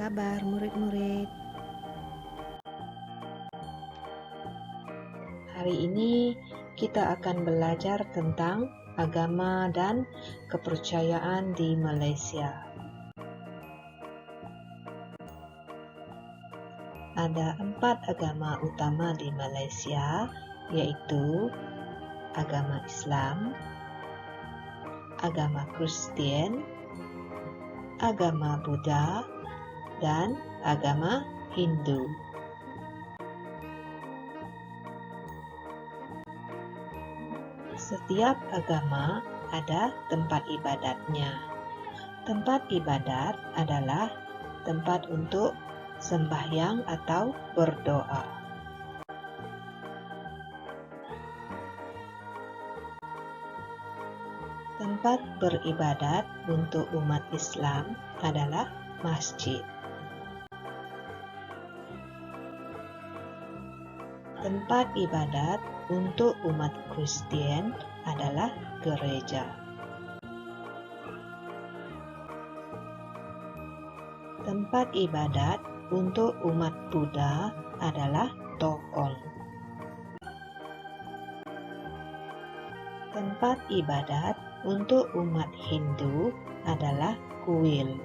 kabar murid-murid? Hari ini kita akan belajar tentang agama dan kepercayaan di Malaysia. Ada empat agama utama di Malaysia, yaitu agama Islam, agama Kristen, agama Buddha, dan agama Hindu. Setiap agama ada tempat ibadatnya. Tempat ibadat adalah tempat untuk sembahyang atau berdoa. Tempat beribadat untuk umat Islam adalah masjid. Tempat ibadat untuk umat Kristen adalah gereja. Tempat ibadat untuk umat Buddha adalah tokong. Tempat ibadat untuk umat Hindu adalah kuil.